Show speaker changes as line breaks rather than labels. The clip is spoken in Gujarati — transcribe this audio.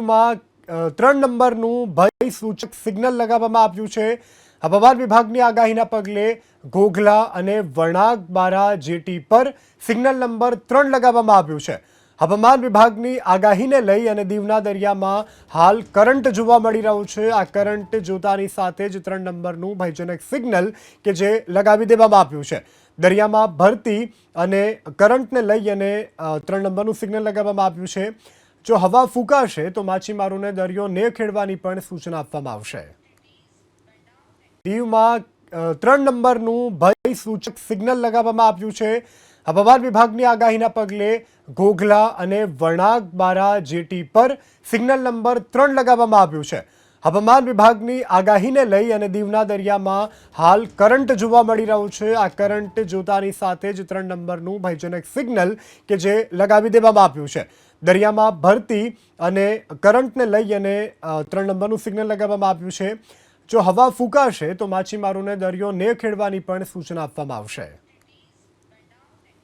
દીવમાં ત્રણ નંબરનું ભય સૂચક સિગ્નલ લગાવવામાં આવ્યું છે. હવામાન વિભાગની આગાહીના પગલે ઘોઘલા અને વણાક બારા જેટી પર સિગ્નલ નંબર ત્રણ લગાવવામાં આવ્યું છે. હવામાન વિભાગની આગાહીને લઈ અને દીવના દરિયામાં હાલ કરંટ જોવા મળી રહ્યું છે. આ કરંટ જોતાની સાથે જ ત્રણ નંબરનું ભયજનક સિગ્નલ કે જે લગાવી દેવામાં આવ્યું છે. દરિયામાં ભરતી અને કરંટને લઈ અને ત્રણ નંબરનું સિગ્નલ લગાવવામાં આવ્યું છે. જો હવા ફૂંકાશે તો માછીમારોને દરિયો ન ખેડવાની પણ સૂચના આપવામાં આવશે. દીવમાં ત્રણ નંબરનું ભય સૂચક સિગ્નલ લગાવવામાં આવ્યું છે. હવામાન વિભાગની આગાહીના પગલે ઘોઘલા અને વણાક બારા જેટી પર સિગ્નલ નંબર ત્રણ લગાવવામાં આવ્યું છે. હવામાન વિભાગની આગાહીને લઈ અને દીવના દરિયામાં હાલ કરંટ જોવા મળી રહ્યું છે. આ કરંટ જોતાની સાથે જ ત્રણ નંબરનું ભયજનક સિગ્નલ કે જે લગાવી દેવામાં આવ્યું છે. દરિયામાં ભરતી અને કરંટને લઈ અને ત્રણ નંબરનું સિગ્નલ લગાવવામાં આવ્યું છે. જો હવા ફૂંકાશે તો માછીમારોને દરિયો ને ખેડવાની પણ સૂચના આપવામાં આવશે.